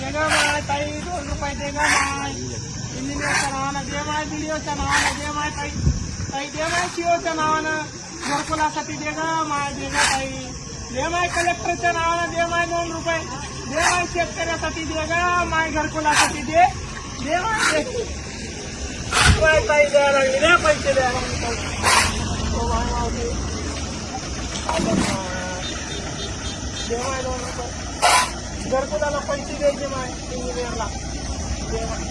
देगा ग माय ताई दोन रुपये देगा ग माय इंजिनियरच्या नावानं दे माय व्हिडिओच्या नावानं दे माय ताई ताई दे माय सीओच्या नावानं घरकुलासाठी दे ग माय दे ग ताई दे माय कलेक्टरच्या नावानं दे माय दोन रुपये दे माय शेतकऱ्यासाठी दे ग माय घरकुलासाठी दे दे माय माय ताई द्यायला लागली रे पैसे द्यायला लागली ताई. दे माय दोन रुपये घरकुलाला पैसे द्यायचे माय इंजिनियरला दे माय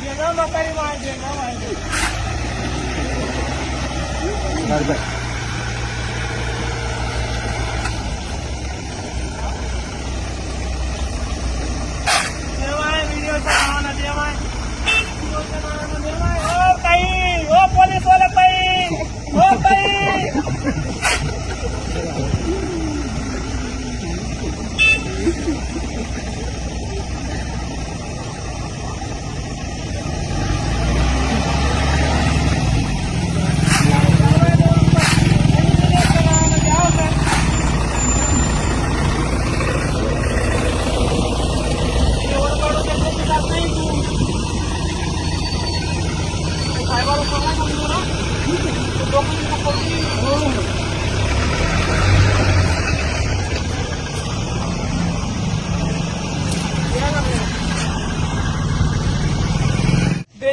दे माय दे माहिती माय दे. देवाय व्हिडिओच्या नावानं देवाय व्हिडिओच्या नावानं देवाय ओ ताई ओ पोलीस वाले ताई ओ ताई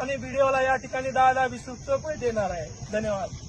आणि व्हिडिओला या ठिकाणी दहा दहा वीस रुपये देणार आहे. धन्यवाद.